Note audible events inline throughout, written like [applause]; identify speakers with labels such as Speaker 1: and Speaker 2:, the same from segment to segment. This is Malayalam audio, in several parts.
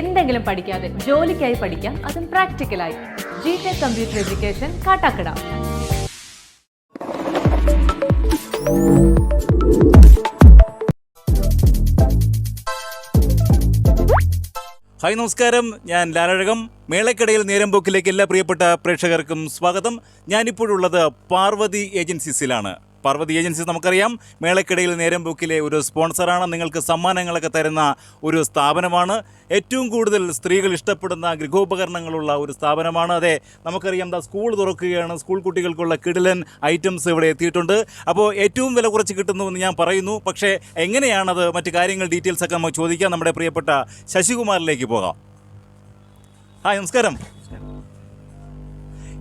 Speaker 1: എന്തെങ്കിലും പഠിക്കാതെ ജോലിക്കായി പഠിക്കാം അതും പ്രാക്ടിക്കലായി. G tech computer education Kattakkada.
Speaker 2: Hi നമസ്കാരം. ഞാൻ ലാലഴകം. മേളക്കടയിൽ നേരമ്പോക്കിലേക്ക് എല്ലാ പ്രിയപ്പെട്ട പ്രേക്ഷകർക്കും സ്വാഗതം. ഞാനിപ്പോഴുള്ളത് പാർവതി ഏജൻസീസിലാണ്. പാർവതി ഏജൻസീസ് നമുക്കറിയാം. മേളയ്ക്കിടയിൽ നേരം ബുക്കിലെ ഒരു സ്പോൺസറാണ്. നിങ്ങൾക്ക് സമ്മാനങ്ങളൊക്കെ തരുന്ന ഒരു സ്ഥാപനമാണ്. ഏറ്റവും കൂടുതൽ സ്ത്രീകൾ ഇഷ്ടപ്പെടുന്ന ഗൃഹോപകരണങ്ങളുള്ള ഒരു സ്ഥാപനമാണ്. അതെ നമുക്കറിയാം ദാ സ്കൂൾ തുറക്കുകയാണ്. സ്കൂൾ കുട്ടികൾക്കുള്ള കിടിലൻ ഐറ്റംസ് ഇവിടെ എത്തിയിട്ടുണ്ട്. അപ്പോൾ ഏറ്റവും വില കുറച്ച് കിട്ടുന്നുവെന്ന് ഞാൻ പറയുന്നു. പക്ഷേ എങ്ങനെയാണത്? മറ്റു കാര്യങ്ങൾ ഡീറ്റെയിൽസ് ഒക്കെ നമുക്ക് ചോദിക്കാം. നമ്മുടെ പ്രിയപ്പെട്ട ശശികുമാറിലേക്ക് പോകാം. ഹായ് നമസ്കാരം.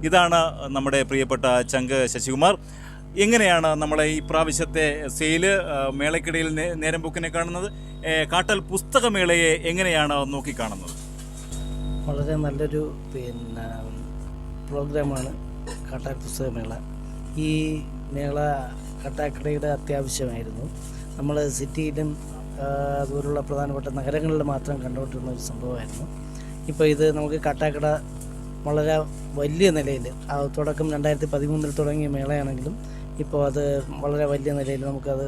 Speaker 2: ഇതാണ് നമ്മുടെ പ്രിയപ്പെട്ട ചങ്ക് ശശികുമാർ. എങ്ങനെയാണ് നമ്മളെ ഈ പ്രാവശ്യത്തെ സെയിൽ മേളക്കിടയിൽ നേരം പോക്കിനെ കാണുന്നത്? കാട്ടൽ പുസ്തകമേളയെ എങ്ങനെയാണ് നോക്കിക്കാണുന്നത്?
Speaker 3: വളരെ നല്ലൊരു പിന്നെ പ്രോഗ്രാമാണ് കാട്ടാർ പുസ്തകമേള. ഈ മേള കാട്ടാക്കടയുടെ അത്യാവശ്യമായിരുന്നു. നമ്മൾ സിറ്റിയിലും അതുപോലുള്ള പ്രധാനപ്പെട്ട നഗരങ്ങളിൽ മാത്രം കണ്ടുകൊണ്ടിരുന്ന ഒരു സംഭവമായിരുന്നു. ഇപ്പോൾ ഇത് നമുക്ക് കാട്ടാക്കട വളരെ വലിയ നിലയിൽ തുടക്കം രണ്ടായിരത്തി പതിമൂന്നിൽ തുടങ്ങിയ മേളയാണെങ്കിലും ഇപ്പോൾ അത് വളരെ വലിയ നിലയിൽ നമുക്കത്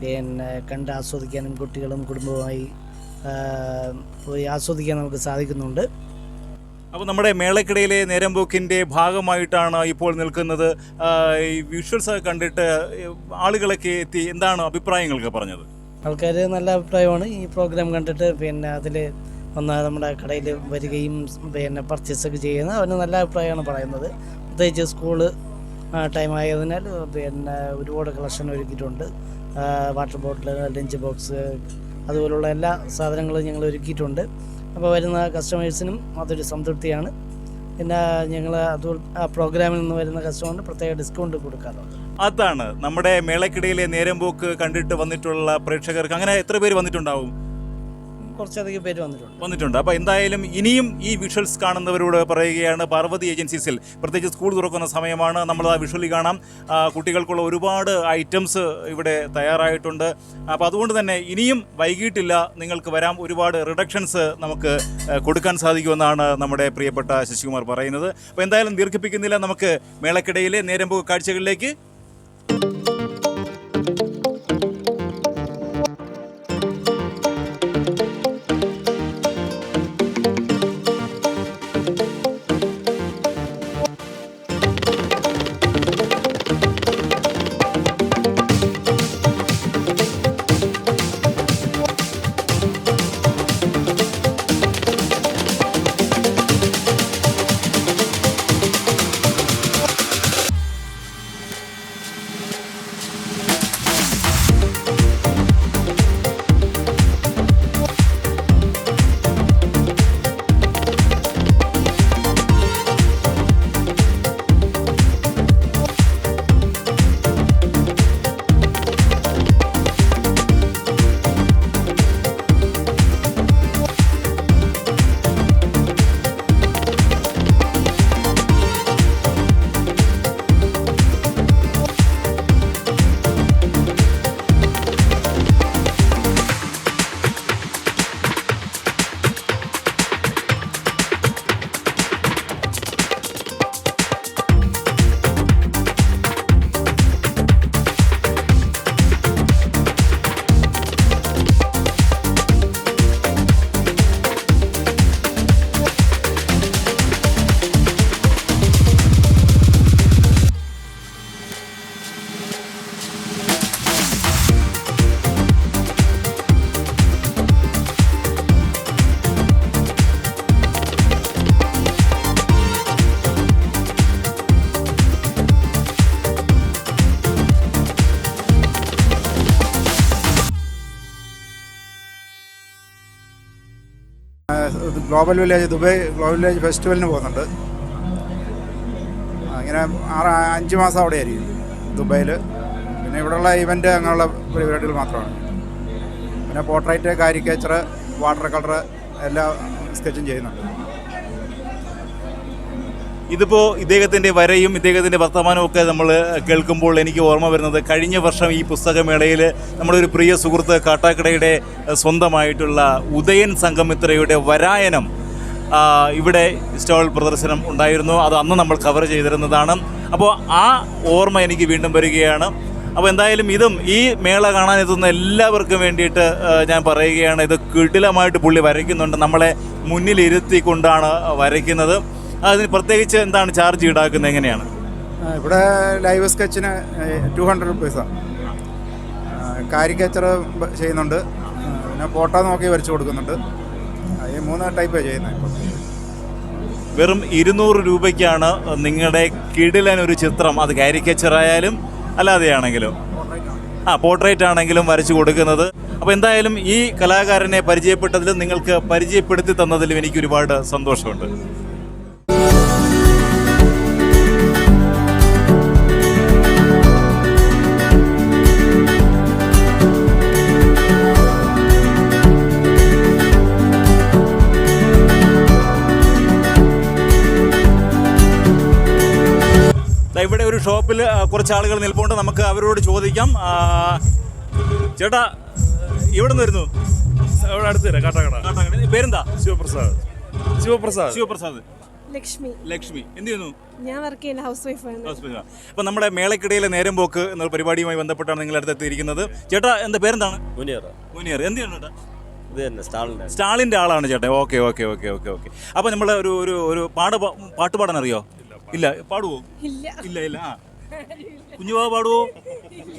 Speaker 3: പിന്നെ കണ്ട് ആസ്വദിക്കാനും കുട്ടികളും കുടുംബവുമായി പോയി ആസ്വദിക്കാൻ നമുക്ക് സാധിക്കുന്നുണ്ട്.
Speaker 2: അപ്പോൾ നമ്മുടെ മേളക്കിടയിലെ നേരം പോക്കിന്റെ ഭാഗമായിട്ടാണ് ഇപ്പോൾ നിൽക്കുന്നത്. ഈ വിഷ്വൽസ് കണ്ടിട്ട് ആളുകളൊക്കെ എത്തി. എന്താണ് അഭിപ്രായങ്ങളൊക്കെ പറഞ്ഞത്?
Speaker 3: ആൾക്കാർ നല്ല അഭിപ്രായമാണ്. ഈ പ്രോഗ്രാം കണ്ടിട്ട് പിന്നെ അതിൽ ഒന്ന് നമ്മുടെ കടയിൽ വരികയും പിന്നെ പർച്ചേസ് ഒക്കെ ചെയ്യുന്ന അവന് നല്ല അഭിപ്രായമാണ് പറയുന്നത്. പ്രത്യേകിച്ച് സ്കൂൾ ടൈം ആയതിനാൽ പിന്നെ ഒരുപാട് കളക്ഷൻ ഒരുക്കിയിട്ടുണ്ട്. വാട്ടർ ബോട്ടിൽ ലഞ്ച് ബോക്സ് അതുപോലുള്ള എല്ലാ സാധനങ്ങളും ഞങ്ങൾ ഒരുക്കിയിട്ടുണ്ട്. അപ്പോൾ വരുന്ന കസ്റ്റമേഴ്സിനും അതൊരു സംതൃപ്തിയാണ്. പിന്നെ ഞങ്ങൾ അത് ആ പ്രോഗ്രാമിൽ നിന്ന് വരുന്ന കസ്റ്റമറിന് പ്രത്യേക ഡിസ്കൗണ്ട് കൊടുക്കാറുണ്ട്.
Speaker 2: അതാണ് നമ്മുടെ മേളക്കിടയിലെ നേരം പോക്ക് കണ്ടിട്ട് വന്നിട്ടുള്ള പ്രേക്ഷകർക്ക്. അങ്ങനെ എത്ര പേര് വന്നിട്ടുണ്ടാവും?
Speaker 3: കുറച്ചധികം പേര് വന്നിട്ടുണ്ട്.
Speaker 2: വന്നിട്ടുണ്ട്. അപ്പോൾ എന്തായാലും ഇനിയും ഈ വിഷ്വൽസ് കാണുന്നവരോട് പറയുകയാണ് പാർവതി ഏജൻസീസിൽ. പ്രത്യേകിച്ച് സ്കൂൾ തുറക്കുന്ന സമയമാണ് നമ്മൾ ആ വിഷ്വലി കാണാം. കുട്ടികൾക്കുള്ള ഒരുപാട് ഐറ്റംസ് ഇവിടെ തയ്യാറായിട്ടുണ്ട്. അപ്പോൾ അതുകൊണ്ട് തന്നെ ഇനിയും വൈകിട്ടില്ല നിങ്ങൾക്ക് വരാം. ഒരുപാട് റിഡക്ഷൻസ് നമുക്ക് കൊടുക്കാൻ സാധിക്കുമെന്നാണ് നമ്മുടെ പ്രിയപ്പെട്ട ശശികുമാർ പറയുന്നത്. അപ്പോൾ എന്തായാലും ദീർഘിപ്പിക്കുന്നില്ല. നമുക്ക് മേളക്കിടയിലെ നേരമ്പോ കാഴ്ചകളിലേക്ക്
Speaker 4: global village Dubai global village ഫെസ്റ്റിവലിന് പോകുന്നുണ്ട്. അങ്ങനെ ആറ് അഞ്ച് മാസം അവിടെ ആയിരിക്കും ദുബായിൽ പിന്നെ ഇവിടെയുള്ള ഇവന്റ് അങ്ങനെയുള്ള പരിപാടികൾ മാത്രമാണ്. പിന്നെ പോർട്രേറ്റ് കാരിക്കേച്ചർ വാട്ടർ കളർ എല്ലാം സ്കെച്ചും ചെയ്യുന്നുണ്ട്.
Speaker 2: ഇതിപ്പോൾ ഇദ്ദേഹത്തിന്റെ വരയും ഇദ്ദേഹത്തിന്റെ വർത്തമാനവും ഒക്കെ നമ്മൾ കേൾക്കുമ്പോൾ എനിക്ക് ഓർമ്മ വരുന്നത് കഴിഞ്ഞ വർഷം ഈ പുസ്തകമേളയിൽ നമ്മുടെ ഒരു പ്രിയ സുഹൃത്ത് കാട്ടാക്കടയുടെ സ്വന്തമായിട്ടുള്ള ഉദയൻ സംഗമിത്രയുടെ വരായനം ഇവിടെ സ്റ്റോൾ പ്രദർശനം ഉണ്ടായിരുന്നു. അത് അന്ന് നമ്മൾ കവർ ചെയ്തിരുന്നതാണ്. അപ്പോൾ ആ ഓർമ്മ എനിക്ക് വീണ്ടും വരികയാണ്. അപ്പോൾ എന്തായാലും ഇതും ഈ മേള കാണാൻ എത്തുന്ന എല്ലാവർക്കും വേണ്ടിയിട്ട് ഞാൻ പറയുകയാണ്. ഇത് കിടിലമായിട്ട് പുള്ളി വരയ്ക്കുന്നുണ്ട്. നമ്മളെ മുന്നിലിരുത്തി മുന്നിലിരുത്തിക്കൊണ്ടാണ് വരയ്ക്കുന്നത്. അതിന് പ്രത്യേകിച്ച് എന്താണ് ചാർജ് ഈടാക്കുന്നത്? എങ്ങനെയാണ്?
Speaker 4: ഇവിടെ ലൈവ് സ്കെച്ചിന് ടു ഹൺഡ്രഡ് റുപ്പീസാണ് കാരിക്കേച്ചർ ചെയ്യുന്നുണ്ട്? പിന്നെ ഫോട്ടോ നോക്കി വരച്ചു കൊടുക്കുന്നുണ്ട്. ഈ മൂന്ന് ടൈപ്പ് ചെയ്യുന്നത്
Speaker 2: വെറും ഇരുന്നൂറ് രൂപയ്ക്കാണ് നിങ്ങളുടെ കിടിലൻ ഒരു ചിത്രം. അത് കാരിക്കേച്ചർ ആയാലും അല്ലാതെയാണെങ്കിലും. ആ പോർട്രേറ്റ് ആണെങ്കിലും വരച്ചു കൊടുക്കുന്നത്. അപ്പോൾ എന്തായാലും ഈ കലാകാരനെ പരിചയപ്പെട്ടതിലും നിങ്ങൾക്ക് പരിചയപ്പെടുത്തി തന്നതിലും എനിക്ക് ഒരുപാട് സന്തോഷമുണ്ട്. കുറച്ച് ആളുകൾ നിൽപ്പുണ്ട്. നമുക്ക് അവരോട് ചോദിക്കാം. ചേട്ടാ എവിടെ നിന്ന് വരുന്നു?
Speaker 5: അവിടെ അടുത്ത് തരാം കാട്ടാക്കട.
Speaker 2: കാട്ടാക്കട. പേരെന്താ?
Speaker 5: ശിവപ്രസാദ്. ശിവപ്രസാദ്.
Speaker 2: ശിവപ്രസാദ്.
Speaker 6: ലക്ഷ്മി.
Speaker 2: ലക്ഷ്മി. എന്ത് ചെയ്യുന്നു?
Speaker 6: ഞാൻ വർക്ക് ചെയ്യുന്ന ഹൗസ് വൈഫാണ്
Speaker 2: അപ്പം നമ്മുടെ മേളക്കിടയിലെ നേരം പോക്ക് എന്ന പരിപാടിയുമായി ബന്ധപ്പെട്ടാണ് നിങ്ങൾ അടുത്തെത്തിയിരിക്കുന്നത് ചേട്ടാ എന്താ പേരെന്താണ്?
Speaker 7: മുനിയർ
Speaker 2: മുനിയർ എന്ത് ചെയ്യുന്നു ചേട്ടാ?
Speaker 7: ഇത് തന്നെ സ്റ്റാളിന്റെ
Speaker 2: സ്റ്റാളിന്റെ ആളാണ് ചേട്ടാ. Okay okay okay okay okay. അപ്പോൾ നമ്മൾ ഒരു ഒരു ഒരു പാട് പാട്ട് പാടാൻ അറിയോ ഇല്ല പാടുവോ?
Speaker 6: ഇല്ല.
Speaker 2: ഇല്ല ഇല്ല. ആ. കുഞ്ഞുവാ പാടുവോ?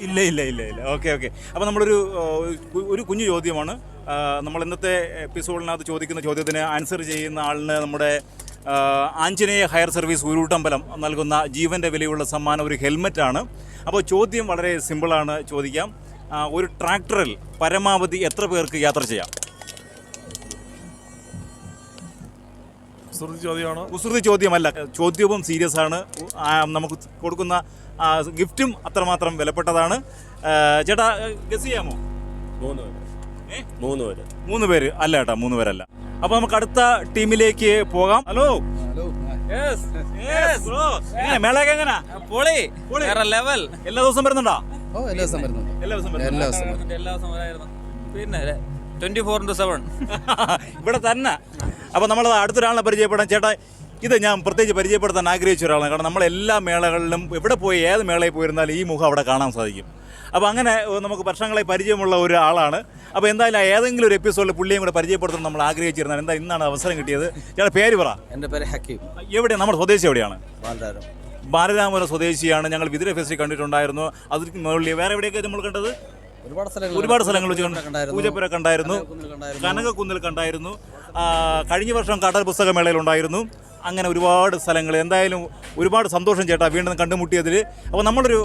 Speaker 2: ഇല്ല ഇല്ല ഇല്ല ഇല്ല. Okay okay. അപ്പോൾ നമ്മളൊരു ഒരു- കുഞ്ഞു ചോദ്യമാണ്. നമ്മൾ ഇന്നത്തെ എപ്പിസോഡിനകത്ത് ചോദിക്കുന്ന ചോദ്യത്തിന് ആൻസർ ചെയ്യുന്ന ആളിന് നമ്മുടെ ആഞ്ജനേയ ഹയർ സർവീസ് ഉരുട്ടമ്പലം നൽകുന്ന ജീവന്റെ വിലയുള്ള സമ്മാനം ഒരു ഹെൽമെറ്റാണ് അപ്പോൾ ചോദ്യം വളരെ സിമ്പിളാണ് ചോദിക്കാം. ഒരു ട്രാക്ടറിൽ പരമാവധി എത്ര പേർക്ക് യാത്ര ചെയ്യാം?
Speaker 5: ചോദ്യമാണ് ചോദ്യമാണോ?
Speaker 2: കുസൃതി ചോദ്യമല്ല ചോദ്യവും സീരിയസ് ആണ്. നമുക്ക് കൊടുക്കുന്ന ആ, ഗിഫ്റ്റും അത്രമാത്രം വിലപ്പെട്ടതാണ്. ചേട്ടാ ഗസ് ചെയ്യാമോ?
Speaker 7: മൂന്ന് പേര്? മൂന്ന് പേര്.
Speaker 2: മൂന്ന് പേര്. അല്ല ചേട്ടാ മൂന്ന് പേരല്ല. അപ്പൊ നമുക്ക് അടുത്ത ടീമിലേക്ക് പോകാം. ഹലോ. മേളയൊക്കെ എങ്ങനാ
Speaker 8: പൊളി.
Speaker 2: പൊളി.
Speaker 8: വേറെ ലെവൽ
Speaker 2: എല്ലാ ദിവസവും വരുന്നുണ്ടോ?
Speaker 9: ഓ എല്ലാ ദിവസം വരുന്നുണ്ട്.
Speaker 2: എല്ലാ
Speaker 9: ദിവസം വരുന്നുണ്ട്.
Speaker 8: എല്ലാ വരായിരുന്നു. പിന്നെ ട്വന്റി ഫോർ ഇന്റു സെവൻ
Speaker 2: ഇവിടെ തന്നെ. അപ്പൊ നമ്മൾ അടുത്തൊരാളെ പരിചയപ്പെടാൻ ചേട്ടാ ഇത് ഞാൻ പ്രത്യേകിച്ച് പരിചയപ്പെടുത്താൻ ആഗ്രഹിച്ച ഒരാളാണ്. കാരണം നമ്മൾ എല്ലാ മേളകളിലും എവിടെ പോയി ഏത് മേളയിൽ പോയിരുന്നാലും ഈ മുഖം അവിടെ കാണാൻ സാധിക്കും. അപ്പോൾ അങ്ങനെ നമുക്ക് വർഷങ്ങളെ പരിചയമുള്ള ഒരാളാണ്. അപ്പോൾ എന്തായാലും ഏതെങ്കിലും ഒരു എപ്പിസോഡിൽ പുള്ളിയും കൂടെ പരിചയപ്പെടുത്തണം നമ്മൾ ആഗ്രഹിച്ചിരുന്നത്. എന്താ ഇന്നാണ് അവസരം കിട്ടിയത്? ചേട്ടാ പേര് പറ.
Speaker 9: എന്റെ പേര് ഹക്കീം.
Speaker 2: എവിടെയാണ് നമ്മുടെ സ്വദേശി എവിടെയാണ്? ബാലരാമപുരം. സ്വദേശിയാണ്. ഞങ്ങൾ വിതുര ഫെസ്റ്റിൽ കണ്ടിട്ടുണ്ടായിരുന്നു. അതിന് മുകളിൽ വേറെ എവിടെയൊക്കെ നമ്മൾ കണ്ടത്?
Speaker 9: ഒരുപാട് സ്ഥലങ്ങൾ
Speaker 2: ഒരുപാട് സ്ഥലങ്ങൾ വെച്ച്. പൂജപ്പുര കണ്ടായിരുന്നു.
Speaker 9: കനകക്കുന്നിൽ കണ്ടായിരുന്നു.
Speaker 2: കഴിഞ്ഞ വർഷം കടൽ പുസ്തകമേളയിൽ ഉണ്ടായിരുന്നു. അങ്ങനെ ഒരുപാട് സ്ഥലങ്ങൾ. എന്തായാലും ഒരുപാട് സന്തോഷം ചേട്ടാ വീണ്ടും കണ്ടുമുട്ടിയതിൽ. അപ്പോൾ നമ്മളൊരു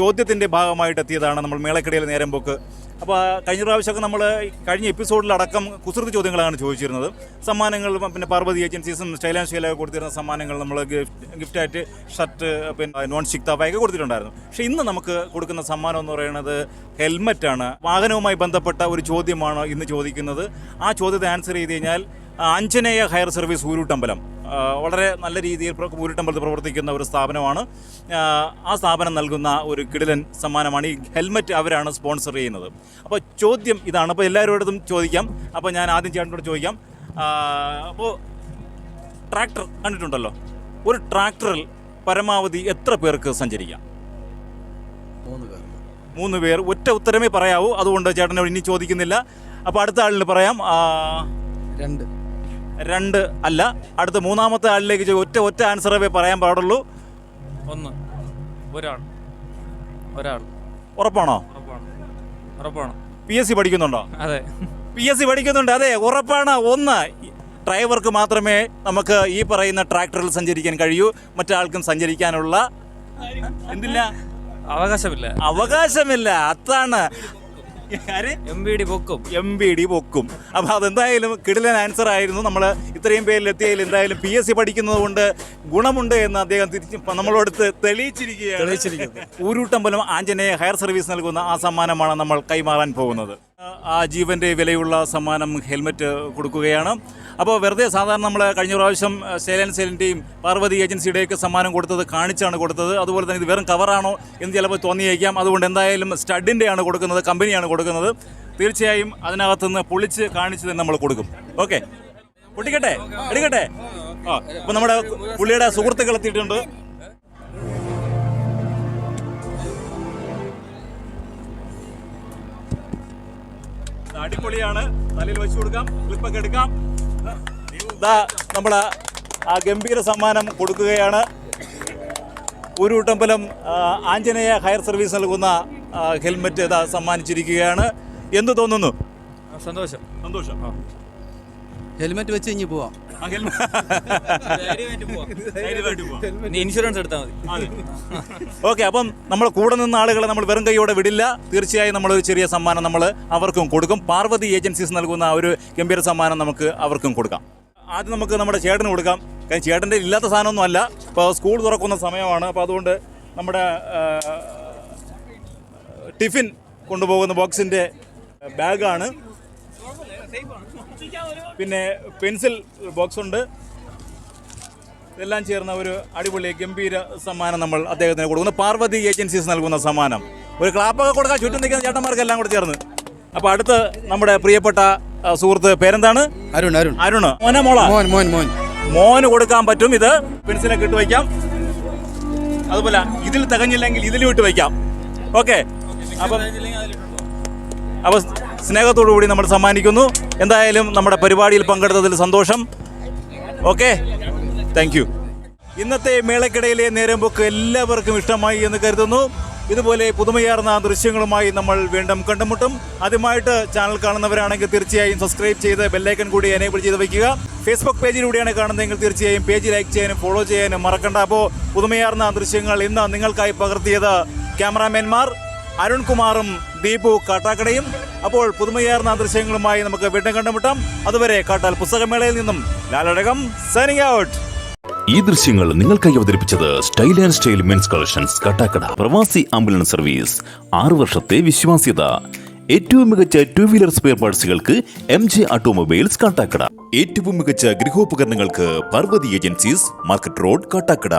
Speaker 2: ചോദ്യത്തിന്റെ ഭാഗമായിട്ട് എത്തിയതാണ് നമ്മൾ മേളക്കിടയിൽ നേരം പോക്ക്. അപ്പോൾ കഴിഞ്ഞ പ്രാവശ്യമൊക്കെ നമ്മൾ കഴിഞ്ഞ എപ്പിസോഡിലടക്കം കുസൃതി ചോദ്യങ്ങളാണ് ചോദിച്ചിരുന്നത്. സമ്മാനങ്ങൾ പിന്നെ പാർവതി ഏജൻസീസും സ്റ്റൈലാൻ സ്റ്റൈലൊക്കെ കൊടുത്തിരുന്ന സമ്മാനങ്ങൾ നമ്മൾ ഗിഫ്റ്റ് ഗിഫ്റ്റായിട്ട് ഷർട്ട് പിന്നെ നോൺ സ്റ്റിക് തവയൊക്കെ കൊടുത്തിട്ടുണ്ടായിരുന്നു. പക്ഷേ ഇന്ന് നമുക്ക് കൊടുക്കുന്ന സമ്മാനം എന്ന് പറയുന്നത് ഹെൽമറ്റാണ് വാഹനവുമായി ബന്ധപ്പെട്ട ഒരു ചോദ്യമാണ് ഇന്ന് ചോദിക്കുന്നത്. ആ ചോദ്യത്തെ ആൻസർ ചെയ്ത് കഴിഞ്ഞാൽ ആ, അഞ്ജനേയ ഹയർ സർവീസ് ഊരുട്ടമ്പലം വളരെ നല്ല രീതിയിൽ ഊരുട്ടമ്പലത്തിൽ പ്രവർത്തിക്കുന്ന ഒരു സ്ഥാപനമാണ്. ആ, സ്ഥാപനം നൽകുന്ന ഒരു കിടിലൻ സമ്മാനമാണ്. ഈ ഹെൽമറ്റ് അവരാണ് സ്പോൺസർ ചെയ്യുന്നത്. അപ്പോൾ ചോദ്യം ഇതാണ്. അപ്പോൾ എല്ലാവരോടും ചോദിക്കാം. അപ്പോൾ ഞാൻ ആദ്യം ചേട്ടനോട് ചോദിക്കാം. അപ്പോൾ ട്രാക്ടർ കണ്ടിട്ടുണ്ടല്ലോ? ഒരു ട്രാക്ടറിൽ പരമാവധി എത്ര പേർക്ക് സഞ്ചരിക്കാം?
Speaker 9: മൂന്ന് പേർ.
Speaker 2: മൂന്ന് പേർ. ഒറ്റ ഉത്തരമേ പറയാവൂ. അതുകൊണ്ട് ചേട്ടനോട് ഇനി ചോദിക്കുന്നില്ല. അപ്പോൾ അടുത്ത ആളിന് പറയാം.
Speaker 9: രണ്ട്.
Speaker 2: രണ്ട് അല്ല അടുത്ത മൂന്നാമത്തെ ആളിലേക്ക് ഒറ്റ ഒറ്റ ആൻസറേ പറയാൻ പാടുള്ളൂ?
Speaker 8: ഒന്ന് ഒരാൾ ഒരാൾ.
Speaker 2: ഉറപ്പാണോ?
Speaker 8: ഉറപ്പാണ്
Speaker 2: പി എസ് സി പഠിക്കുന്നുണ്ടോ?
Speaker 8: അതെ.
Speaker 2: പി എസ് സി പഠിക്കുന്നുണ്ട്. അതെ ഉറപ്പാണ്. ഒന്ന് ഡ്രൈവർക്ക് മാത്രമേ നമുക്ക് ഈ പറയുന്ന ട്രാക്ടറിൽ സഞ്ചരിക്കാൻ കഴിയൂ. മറ്റാൾക്കും സഞ്ചരിക്കാനുള്ള എന്തില്ല?
Speaker 8: അവകാശമില്ല.
Speaker 2: അവകാശമില്ല. അതാണ്. [laughs]
Speaker 8: എം ബി ഡി പൊക്കും.
Speaker 2: എം ബി ഡി പൊക്കും. അപ്പോൾ അതെന്തായാലും കിടിലൻ ആൻസർ ആയിരുന്നു. നമ്മൾ ഇത്രയും പേരിൽ എത്തിയതിൽ എന്തായാലും പി എസ് സി പഠിക്കുന്നത് കൊണ്ട് ഗുണമുണ്ട് എന്ന് അദ്ദേഹം തിരിച്ച് നമ്മളോട് തെളിയിച്ചിരിക്കുകയാണ്. [laughs] ഊരൂട്ടമ്പലം ആഞ്ജനേയ ഹയർ സർവീസ് നൽകുന്ന ആ സമ്മാനമാണ് നമ്മൾ കൈമാറാൻ പോകുന്നത്. ആ ജീവന്റെ വിലയുള്ള സമ്മാനം ഹെൽമെറ്റ് കൊടുക്കുകയാണ്. അപ്പോൾ വെറുതെ സാധാരണ നമ്മൾ കഴിഞ്ഞ പ്രാവശ്യം സേലൻ സെലിന്റെയും പാർവതി ഏജൻസിയുടെയൊക്കെ സമ്മാനം കൊടുത്തത് കാണിച്ചാണ് കൊടുത്തത്. അതുപോലെ തന്നെ ഇത് വെറും കവറാണോ എന്ന് ചിലപ്പോൾ തോന്നിയേക്കാം. അതുകൊണ്ട് എന്തായാലും സ്റ്റഡിന്റെയാണ് കൊടുക്കുന്നത് കമ്പനിയാണ് കൊടുക്കുന്നത്. തീർച്ചയായും അതിനകത്തുനിന്ന് പൊളിച്ച് കാണിച്ച് തന്നെ നമ്മൾ കൊടുക്കും. ഓക്കെ. പൊട്ടിക്കട്ടെ? എടുക്കട്ടെ? ആ അപ്പോൾ നമ്മുടെ പുള്ളിയുടെ സുഹൃത്തുക്കൾ എത്തിയിട്ടുണ്ട്. അടിപൊളിയാണ്. തലയിൽ വെച്ചു കൊടുക്കാം. ക്ലിപ്പൊക്കെ എടുക്കാം. ഇതാ നമ്മൾ ആ ഗംഭീര സമ്മാനം കൊടുക്കുകയാണ്. ഉരുട്ടമ്പലം ആഞ്ജനേയ ഹയർ സർവീസ് നൽകുന്ന ഹെൽമെറ്റ് ഇതാ സമ്മാനിച്ചിരിക്കുകയാണ്. എന്ത് തോന്നുന്നു?
Speaker 8: സന്തോഷം.
Speaker 2: സന്തോഷം.
Speaker 9: ഹെൽമെറ്റ് വെച്ച് കഴിഞ്ഞ് പോവാം.
Speaker 8: ഇൻഷുറൻസ് എടുത്താൽ മതി. [laughs]
Speaker 2: ഓക്കെ അപ്പം നമ്മൾ കൂടെ നിന്ന ആളുകളെ നമ്മൾ വെറും കൈയോടെ വിടില്ല. തീർച്ചയായും നമ്മളൊരു ചെറിയ സമ്മാനം നമ്മൾ അവർക്കും കൊടുക്കും. പാർവതി ഏജൻസീസ് നൽകുന്ന ആ ഒരു ഗംഭീര സമ്മാനം നമുക്ക് അവർക്കും കൊടുക്കാം. ആദ്യം നമുക്ക് നമ്മുടെ ചേട്ടന് കൊടുക്കാം. കാരണം ചേട്ടന്റെ ഇല്ലാത്ത സാധനമൊന്നും അല്ല. ഇപ്പോൾ സ്കൂൾ തുറക്കുന്ന സമയമാണ്. അപ്പോൾ അതുകൊണ്ട് നമ്മുടെ ടിഫിൻ കൊണ്ടുപോകുന്ന ബോക്സിന്റെ ബാഗാണ്. പിന്നെ പെൻസിൽ ബോക്സ് ഉണ്ട്. ഇതെല്ലാം ചേർന്ന ഒരു അടിപൊളി ഗംഭീര സമ്മാനം നമ്മൾ അദ്ദേഹത്തിന് കൊടുക്കുന്നു. പാർവതി ഏജൻസീസ് നൽകുന്ന സമ്മാനം. ഒരു ക്ലാപ്പൊക്കെ കൊടുക്കാൻ ചുറ്റും നിൽക്കുന്ന ചേട്ടന്മാർക്കെല്ലാം കൂടെ ചേർന്ന്. അപ്പോൾ അടുത്ത് നമ്മുടെ പ്രിയപ്പെട്ട സുഹൃത്ത് പേരെന്താണ്?
Speaker 9: അരുൺ അരുൺ.
Speaker 2: അരുൺ. മോനെ മോള?
Speaker 9: മോൻ മോൻ മോൻ.
Speaker 2: മോന് കൊടുക്കാൻ പറ്റും. ഇത് പെൻസിലൊക്കെ ഇട്ട് വയ്ക്കാം. അതുപോലെ ഇതിൽ തികഞ്ഞില്ലെങ്കിൽ ഇതിലും ഇട്ട് വയ്ക്കാം. ഓക്കെ. അപ്പം അപ്പോൾ സ്നേഹത്തോടു കൂടി നമ്മൾ സമ്മാനിക്കുന്നു. എന്തായാലും നമ്മുടെ പരിപാടിയിൽ പങ്കെടുത്തതിൽ സന്തോഷം. ഓക്കെ? താങ്ക് യു ഇന്നത്തെ മേളക്കിടയിലെ നേരമ്പോക്ക് എല്ലാവർക്കും ഇഷ്ടമായി എന്ന് കരുതുന്നു. ഇതുപോലെ പുതുമയാർന്ന ദൃശ്യങ്ങളുമായി നമ്മൾ വീണ്ടും കണ്ടുമുട്ടും. ആദ്യമായിട്ട് ചാനൽ കാണുന്നവരാണെങ്കിൽ തീർച്ചയായും സബ്സ്ക്രൈബ് ചെയ്ത് ബെല്ലൈക്കൺ കൂടി എനേബിൾ ചെയ്ത് വയ്ക്കുക. ഫേസ്ബുക്ക് പേജിലൂടെയാണ് കാണുന്നതെങ്കിൽ തീർച്ചയായും പേജ് ലൈക്ക് ചെയ്യാനും ഫോളോ ചെയ്യാനും മറക്കണ്ട. അപ്പോൾ പുതുമയാർന്ന ദൃശ്യങ്ങൾ ഇന്ന് നിങ്ങൾക്കായി പകർത്തിയത് ക്യാമറാമാൻമാർ അരുൺകുമാറും ദീപു കാട്ടാക്കടയും. അപ്പോൾ പുതുമയാർന്ന ദൃശ്യങ്ങളുമായി നമുക്ക് വീണ്ടും കണ്ടുമുട്ടാം. അതുവരെ കാട്ടാൽ പുസ്തകമേളയിൽ നിന്നും ലാലടകം സൈനിങ് ഔട്ട്
Speaker 10: ഈ ദൃശ്യങ്ങൾ നിങ്ങൾക്കായി അവതരിപ്പിച്ചത് style and style men's collections Kattakkada. Pravasi ambulance service. ആറു വർഷത്തെ വിശ്വാസ്യത. ഏറ്റവും മികച്ച ടു വീലർ സ്പെയർ പാർട്സുകൾക്ക് എം ജെ ഓട്ടോമൊബൈൽസ് കാട്ടാക്കട. ഏറ്റവും മികച്ച ഗൃഹോപകരണങ്ങൾക്ക് Parvathi agencies market road Kattakkada.